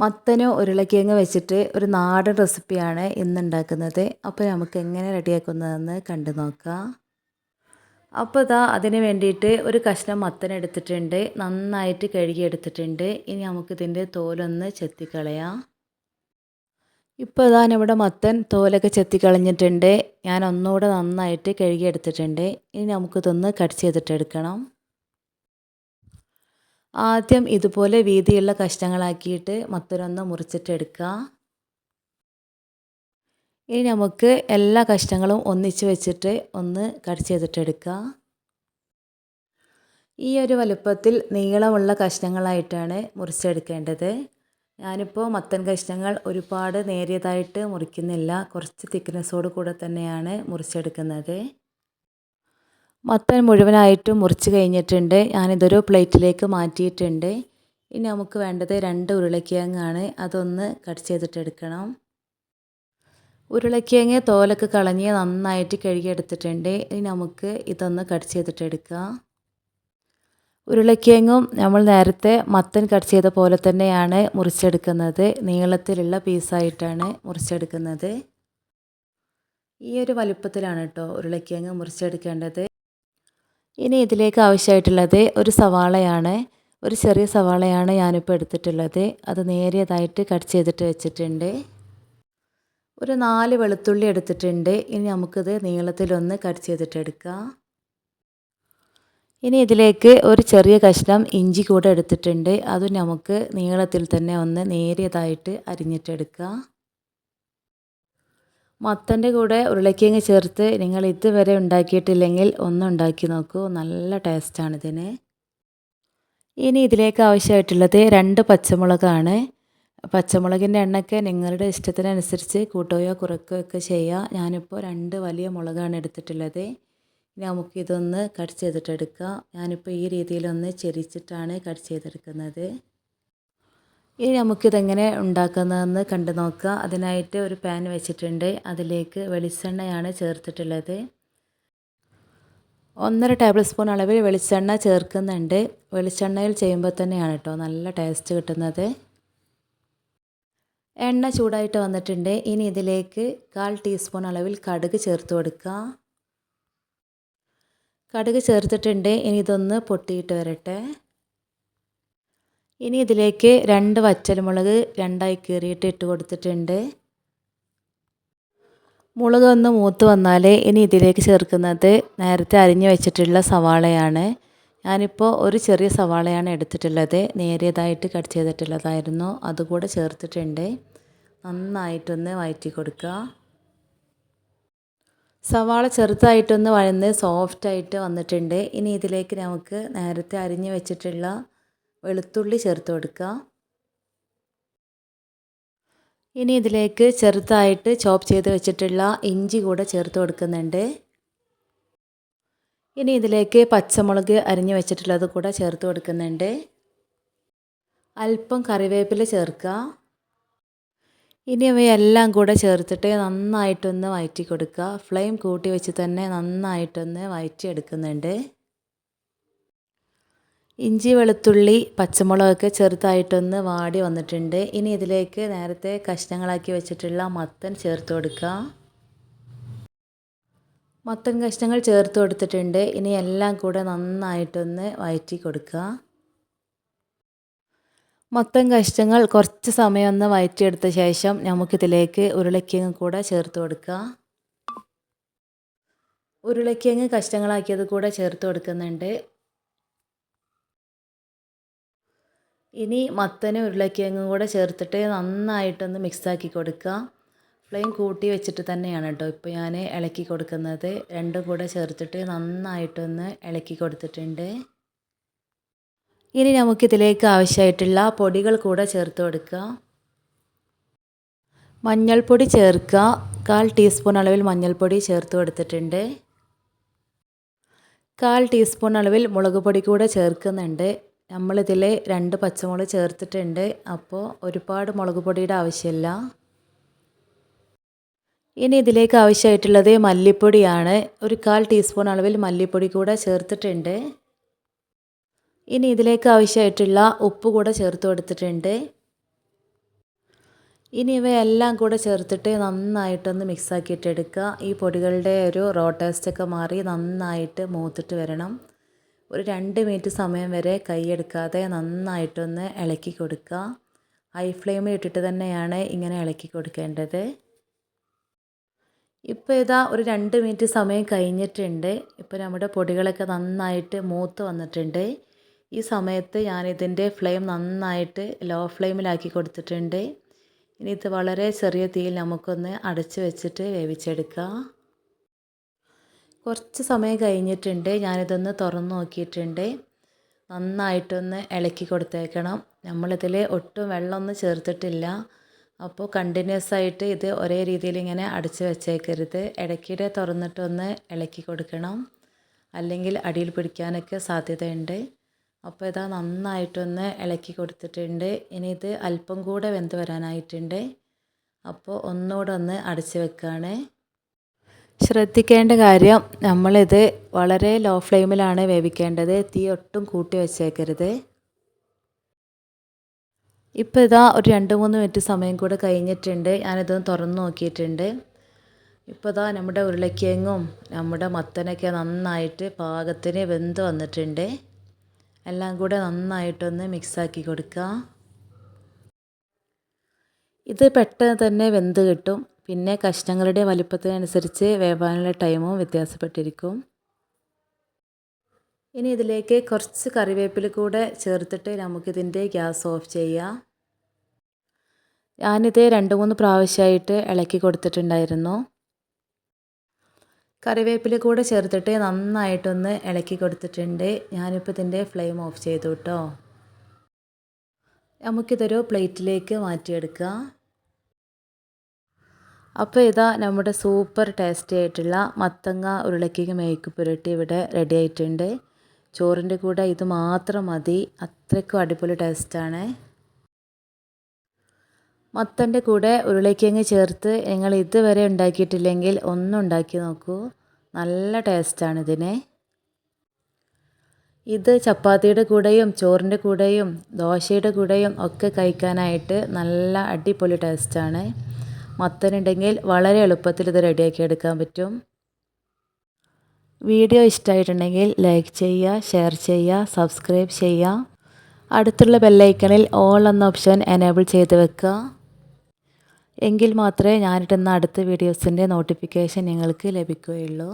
മത്തനും ഉരുളക്കിഴങ്ങ് വെച്ചിട്ട് ഒരു നാടൻ റെസിപ്പിയാണ് ഇന്ന് ഉണ്ടാക്കുന്നത് അപ്പോൾ നമുക്ക് എങ്ങനെ റെഡിയാക്കുന്നതെന്ന് കണ്ടു നോക്കാം. അപ്പോൾ ഇതാ അതിന് വേണ്ടിയിട്ട് ഒരു കഷ്ണം മത്തൻ എടുത്തിട്ടുണ്ട്. നന്നായിട്ട് കഴുകി എടുത്തിട്ടുണ്ട് ഇനി നമുക്കിതിന്റെ തോലൊന്ന് ചെത്തിക്കളയാം. ഇപ്പോൾ ഇതാ ഇവിടെ മത്തൻ തോലൊക്കെ ചെത്തിക്കളഞ്ഞിട്ടുണ്ട്. ഞാൻ ഒന്നുകൂടെ നന്നായിട്ട് കഴുകിയെടുത്തിട്ടുണ്ട്. ഇനി നമുക്കിതൊന്ന് കട്ട് ചെയ്തിട്ട് എടുക്കണം ആദ്യം ഇതുപോലെ വീതിയുള്ള കഷ്ണങ്ങളാക്കിയിട്ട് മത്തനൊന്ന് മുറിച്ചിട്ടെടുക്കുക. ഇനി നമുക്ക് എല്ലാ കഷ്ണങ്ങളും ഒന്നിച്ച് വെച്ചിട്ട് ഒന്ന് കട്ട് ചെയ്തിട്ടെടുക്കുക. ഈ ഒരു വലുപ്പത്തിൽ നീളമുള്ള കഷ്ണങ്ങളായിട്ടാണ് മുറിച്ചെടുക്കേണ്ടത്. ഞാനിപ്പോൾ മത്തൻ കഷ്ണങ്ങൾ ഒരുപാട് നേരിയതായിട്ട് മുറിക്കുന്നില്ല. കുറച്ച് തിക്നെസ്സോട് കൂടെ തന്നെയാണ് മുറിച്ചെടുക്കുന്നത്. മത്തൻ മുഴുവനായിട്ട് മുറിച്ച് കഴിഞ്ഞിട്ടുണ്ട്. ഞാനിതൊരു പ്ലേറ്റിലേക്ക് മാറ്റിയിട്ടുണ്ട്. ഇനി നമുക്ക് വേണ്ടത് രണ്ട് ഉരുളക്കിഴങ്ങാണ്. അതൊന്ന് കട്ട് ചെയ്തിട്ടെടുക്കണം ഉരുളക്കിഴങ്ങ് തോലൊക്കെ കളഞ്ഞ് നന്നായിട്ട് കഴുകിയെടുത്തിട്ടുണ്ട്. ഇനി നമുക്ക് ഇതൊന്ന് കട്ട് ചെയ്തിട്ടെടുക്കാം ഉരുളക്കിഴങ്ങും നമ്മൾ നേരത്തെ മത്തൻ കട്ട് ചെയ്ത പോലെ തന്നെയാണ് മുറിച്ചെടുക്കുന്നത്. നീളത്തിലുള്ള പീസായിട്ടാണ് മുറിച്ചെടുക്കുന്നത്. ഈ ഒരു വലുപ്പത്തിലാണ് കേട്ടോ ഉരുളക്കിഴങ്ങ് മുറിച്ചെടുക്കേണ്ടത്. ഇനി ഇതിലേക്ക് ആവശ്യമായിട്ടുള്ളത് ഒരു സവാളയാണ്. ഒരു ചെറിയ സവാളയാണ് ഞാനിപ്പോൾ എടുത്തിട്ടുള്ളത്. അത് നേരിയതായിട്ട് കട്ട് ചെയ്തിട്ട് വെച്ചിട്ടുണ്ട്. ഒരു നാല് വെളുത്തുള്ളി എടുത്തിട്ടുണ്ട്. ഇനി നമുക്കിത് നീളത്തിലൊന്ന് കട്ട് ചെയ്തിട്ടെടുക്കാം ഇനി ഇതിലേക്ക് ഒരു ചെറിയ കഷ്ണം ഇഞ്ചി കൂടെ എടുത്തിട്ടുണ്ട്. അത് നമുക്ക് നീളത്തിൽ തന്നെ ഒന്ന് നേരിയതായിട്ട് അരിഞ്ഞിട്ടെടുക്കാം മത്തന്റെ കൂടെ ഉരുളക്കിഴങ്ങ് ചേർത്ത് നിങ്ങൾ ഇതുവരെ ഉണ്ടാക്കിയിട്ടില്ലെങ്കിൽ ഒന്ന് ഉണ്ടാക്കി നോക്കൂ. നല്ല ടേസ്റ്റാണ് ഇതിന്. ഇനി ഇതിലേക്ക് ആവശ്യമായിട്ടുള്ളത് രണ്ട് പച്ചമുളകാണ്. പച്ചമുളകിന്റെ എണ്ണയ്ക്ക് നിങ്ങളുടെ ഇഷ്ടത്തിനനുസരിച്ച് കൂട്ടുകയോ കുറയ്ക്കുകയോ ഒക്കെ ചെയ്യുക ഞാനിപ്പോൾ രണ്ട് വലിയ മുളകാണ് എടുത്തിട്ടുള്ളത്. ഇനി നമുക്കിതൊന്ന് കട്ട് ചെയ്തിട്ടെടുക്കാം. ഞാനിപ്പോൾ ഈ രീതിയിലൊന്ന് ചെരിച്ചിട്ടാണ് കട്ട് ചെയ്തെടുക്കുന്നത്. ഇനി നമുക്കിതെങ്ങനെ ഉണ്ടാക്കുന്നതെന്ന് കണ്ടു നോക്കുക. അതിനായിട്ട് ഒരു പാൻ വെച്ചിട്ടുണ്ട്. അതിലേക്ക് വെളിച്ചെണ്ണയാണ് ചേർത്തിട്ടുള്ളത്. ഒന്നര ടേബിൾ സ്പൂൺ അളവിൽ വെളിച്ചെണ്ണ ചേർക്കുന്നുണ്ട്. വെളിച്ചെണ്ണയിൽ ചെയ്യുമ്പോൾ തന്നെയാണ് കേട്ടോ നല്ല ടേസ്റ്റ് കിട്ടുന്നത്. എണ്ണ ചൂടായിട്ട് വന്നിട്ടുണ്ട്. ഇനി ഇതിലേക്ക് കാൽ ടീസ്പൂൺ അളവിൽ കടുക് ചേർത്ത് കൊടുക്കുക. കടുക് ചേർത്തിട്ടുണ്ട്. ഇനി ഇതൊന്ന് പൊട്ടിയിട്ട് വരട്ടെ. ഇനി ഇതിലേക്ക് രണ്ട് വറ്റൽമുളക് രണ്ടായി കീറിയിട്ട് ഇട്ട് കൊടുത്തിട്ടുണ്ട്. മുളക് ഒന്ന് മൂത്ത് വന്നാൽ ഇനി ഇതിലേക്ക് ചേർക്കുന്നത് നേരത്തെ അരിഞ്ഞു വെച്ചിട്ടുള്ള സവാളയാണ്. ഞാനിപ്പോൾ ഒരു ചെറിയ സവാളയാണ് എടുത്തിട്ടുള്ളത്. നേരിയതായിട്ട് കട്ട് ചെയ്തിട്ടുള്ളതായിരുന്നു. അതുകൂടെ ചേർത്തിട്ടുണ്ട്. നന്നായിട്ടൊന്ന് വഴറ്റി കൊടുക്കുക. സവാള ചെറുതായിട്ടൊന്ന് വഴന്ന് സോഫ്റ്റായിട്ട് വന്നിട്ടുണ്ട്. ഇനി ഇതിലേക്ക് നമുക്ക് നേരത്തെ അരിഞ്ഞു വെച്ചിട്ടുള്ള വെളുത്തുള്ളി ചേർത്ത് കൊടുക്കുക. ഇനി ഇതിലേക്ക് ചെറുതായിട്ട് ചോപ്പ് ചെയ്ത് വെച്ചിട്ടുള്ള ഇഞ്ചി കൂടെ ചേർത്ത് കൊടുക്കുന്നുണ്ട്. ഇനി ഇതിലേക്ക് പച്ചമുളക് അരിഞ്ഞു വെച്ചിട്ടുള്ളത് കൂടെ ചേർത്ത് കൊടുക്കുന്നുണ്ട്. അല്പം കറിവേപ്പില ചേർക്കുക. ഇനി അവയെല്ലാം കൂടെ ചേർത്തിട്ട് നന്നായിട്ടൊന്ന് വയറ്റി കൊടുക്കുക. ഫ്ലെയിം കൂട്ടി വെച്ച് തന്നെ നന്നായിട്ടൊന്ന് വയറ്റി എടുക്കുന്നുണ്ട് ഇഞ്ചി വെളുത്തുള്ളി പച്ചമുളകൊക്കെ ചെറുതായിട്ടൊന്ന് വാടി വന്നിട്ടുണ്ട്. ഇനി ഇതിലേക്ക് നേരത്തെ കഷ്ണങ്ങളാക്കി വെച്ചിട്ടുള്ള മത്തൻ ചേർത്ത് കൊടുക്കുക മത്തൻ കഷ്ണങ്ങൾ ചേർത്ത് കൊടുത്തിട്ടുണ്ട്. ഇനി എല്ലാം കൂടെ നന്നായിട്ടൊന്ന് വയറ്റി കൊടുക്കുക മത്തൻ കഷ്ണങ്ങൾ കുറച്ച് സമയം ഒന്ന് വയറ്റിയെടുത്ത ശേഷം നമുക്കിതിലേക്ക് ഉരുളക്കിഴങ്ങ് കൂടെ ചേർത്ത് കൊടുക്കുക ഉരുളക്കിഴങ്ങ് കഷ്ണങ്ങളാക്കിയത് കൂടെ ചേർത്ത് കൊടുക്കുന്നുണ്ട്. ഇനി മത്തനും ഉരുളക്കിഴങ്ങും കൂടെ ചേർത്തിട്ട് നന്നായിട്ടൊന്ന് മിക്സാക്കി കൊടുക്കുക. ഫ്ലെയിം കൂട്ടി വെച്ചിട്ട് തന്നെയാണ് കേട്ടോ ഇപ്പോൾ ഞാൻ ഇളക്കി കൊടുക്കുന്നത്. രണ്ടും കൂടെ ചേർത്തിട്ട് നന്നായിട്ടൊന്ന് ഇളക്കി കൊടുത്തിട്ടുണ്ട്. ഇനി നമുക്കിതിലേക്ക് ആവശ്യമായിട്ടുള്ള പൊടികൾ കൂടെ ചേർത്ത് കൊടുക്കുക. മഞ്ഞൾപ്പൊടി ചേർക്കുക. കാൽ ടീസ്പൂൺ അളവിൽ മഞ്ഞൾപ്പൊടി ചേർത്ത് കൊടുത്തിട്ടുണ്ട്. കാൽ ടീസ്പൂൺ അളവിൽ മുളക് പൊടി കൂടെ ചേർക്കുന്നുണ്ട്. നമ്മളിതിൽ രണ്ട് പച്ചമുളക് ചേർത്തിട്ടുണ്ട്. അപ്പോൾ ഒരുപാട് മുളക് പൊടിയുടെ ആവശ്യമില്ല. ഇനി ഇതിലേക്ക് ആവശ്യമായിട്ടുള്ളത് മല്ലിപ്പൊടിയാണ്. ഒരു കാൽ ടീസ്പൂൺ അളവിൽ മല്ലിപ്പൊടി കൂടെ ചേർത്തിട്ടുണ്ട്. ഇനി ഇതിലേക്ക് ആവശ്യമായിട്ടുള്ള ഉപ്പ് കൂടെ ചേർത്ത് കൊടുത്തിട്ടുണ്ട്. ഇനി ഇവയെല്ലാം കൂടെ ചേർത്തിട്ട് നന്നായിട്ടൊന്ന് മിക്സാക്കിയിട്ടെടുക്കുക ഈ പൊടികളുടെ ഒരു റോ ടേസ്റ്റൊക്കെ മാറി നന്നായിട്ട് മൂത്തിട്ട് വരണം. ഒരു രണ്ട് മിനിറ്റ് സമയം വരെ കൈയെടുക്കാതെ നന്നായിട്ടൊന്ന് ഇളക്കി കൊടുക്കുക. ഹൈ ഫ്ലെയിമിൽ ഇട്ടിട്ട് തന്നെയാണ് ഇങ്ങനെ ഇളക്കി കൊടുക്കേണ്ടത്. ഇപ്പോൾ ഇതാ ഒരു രണ്ട് മിനിറ്റ് സമയം കഴിഞ്ഞിട്ടുണ്ട്. ഇപ്പോൾ നമ്മുടെ പൊടികളൊക്കെ നന്നായിട്ട് മൂത്ത് വന്നിട്ടുണ്ട്. ഈ സമയത്ത് ഞാനിതിന്റെ ഫ്ലെയിം നന്നായിട്ട് ലോ ഫ്ലെയിമിലാക്കി കൊടുത്തിട്ടുണ്ട്. ഇനി ഇത് വളരെ ചെറിയ തീയിൽ നമുക്കൊന്ന് അടച്ച് വെച്ചിട്ട് വേവിച്ചെടുക്കാം കുറച്ച് സമയം കഴിഞ്ഞിട്ടുണ്ട്. ഞാനിതൊന്ന് തുറന്ന് നോക്കിയിട്ടുണ്ട്. നന്നായിട്ടൊന്ന് ഇളക്കി കൊടുത്തേക്കണം. നമ്മളിതിൽ ഒട്ടും വെള്ളമൊന്നും ചേർത്തിട്ടില്ല. അപ്പോൾ കണ്ടിന്യൂസ് ആയിട്ട് ഇത് ഒരേ രീതിയിൽ ഇങ്ങനെ അടച്ച് വെച്ചേക്കരുത്. ഇടയ്ക്കിടെ തുറന്നിട്ടൊന്ന് ഇളക്കി കൊടുക്കണം. അല്ലെങ്കിൽ അടിയിൽ പിടിക്കാനൊക്കെ സാധ്യതയുണ്ട്. അപ്പോൾ ഇതാ നന്നായിട്ടൊന്ന് ഇളക്കി കൊടുത്തിട്ടുണ്ട്. ഇനി ഇത് അല്പം കൂടെ വെന്ത് വരാനായിട്ടുണ്ട്. അപ്പോൾ ഒന്നുകൂടെ ഒന്ന് അടച്ച് വെക്കുകയാണ് ശ്രദ്ധിക്കേണ്ട കാര്യം നമ്മളിത് വളരെ ലോ ഫ്ലെയിമിലാണ് വേവിക്കേണ്ടത്. തീ ഒട്ടും കൂട്ടി വെച്ചേക്കരുത്. ഇപ്പോൾ ഇതാ ഒരു രണ്ട് മൂന്ന് മിനിറ്റ് സമയം കൂടെ കഴിഞ്ഞിട്ടുണ്ട്. ഞാനിതൊന്ന് തുറന്ന് നോക്കിയിട്ടുണ്ട്. ഇപ്പോൾ ഇതാ നമ്മുടെ ഉരുളക്കിഴങ്ങും നമ്മുടെ മത്തനൊക്കെ നന്നായിട്ട് പാകത്തിന് വെന്ത് വന്നിട്ടുണ്ട്. എല്ലാം കൂടെ നന്നായിട്ടൊന്ന് മിക്സാക്കി കൊടുക്കുക ഇത് പെട്ടെന്ന് തന്നെ വെന്ത് കിട്ടും. പിന്നെ കഷ്ണങ്ങളുടെ വലിപ്പത്തിനനുസരിച്ച് വേവാനുള്ള ടൈമും വ്യത്യാസപ്പെട്ടിരിക്കും. ഇനി ഇതിലേക്ക് കുറച്ച് കറിവേപ്പില കൂടെ ചേർത്തിട്ട് നമുക്കിതിന്റെ ഗ്യാസ് ഓഫ് ചെയ്യാം. ഞാനിത് രണ്ട് മൂന്ന് പ്രാവശ്യമായിട്ട് ഇളക്കി കൊടുത്തിട്ടുണ്ടായിരുന്നു. കറിവേപ്പില കൂടെ ചേർത്തിട്ട് നന്നായിട്ടൊന്ന് ഇളക്കി കൊടുത്തിട്ടുണ്ട്. ഞാനിപ്പോൾ ഇതിന്റെ ഫ്ലെയിം ഓഫ് ചെയ്തു കേട്ടോ. നമുക്കിതൊരു പ്ലേറ്റിലേക്ക് മാറ്റിയെടുക്കാം. അപ്പോൾ ഇതാ നമ്മുടെ സൂപ്പർ ടേസ്റ്റി ആയിട്ടുള്ള മത്തങ്ങ ഉരുളക്കിഴങ്ങ് മേക്ക് പുരട്ടി ഇവിടെ റെഡി ആയിട്ടുണ്ട്. ചോറിന്റെ കൂടെ ഇത് മാത്രം മതി. അത്രയ്ക്കും അടിപൊളി ടേസ്റ്റാണ് മത്തന്റെ കൂടെ ഉരുളക്കിഴങ്ങ് ചേർത്ത് നിങ്ങൾ ഇതുവരെ ഉണ്ടാക്കിയിട്ടില്ലെങ്കിൽ ഒന്നുണ്ടാക്കി നോക്കൂ. നല്ല ടേസ്റ്റാണ് ഇതിന്. ഇത് ചപ്പാത്തിയുടെ കൂടെയും ചോറിന്റെ കൂടെയും ദോശയുടെ കൂടെയും ഒക്കെ കഴിക്കാനായിട്ട് നല്ല അടിപൊളി ടേസ്റ്റാണ് മത്തനുണ്ടെങ്കിൽ വളരെ എളുപ്പത്തിൽ ഇത് റെഡിയാക്കി എടുക്കാൻ പറ്റും. വീഡിയോ ഇഷ്ടമായിട്ടുണ്ടെങ്കിൽ ലൈക്ക് ചെയ്യുക ഷെയർ ചെയ്യുക സബ്സ്ക്രൈബ് ചെയ്യുക. അടുത്തുള്ള ബെല്ലൈക്കണിൽ ഓൾ എന്ന ഓപ്ഷൻ എനേബിൾ ചെയ്ത് വെക്കുക. എങ്കിൽ മാത്രമേ ഞാനിടുന്ന അടുത്ത വീഡിയോസിന്റെ നോട്ടിഫിക്കേഷൻ നിങ്ങൾക്ക് ലഭിക്കുകയുള്ളൂ.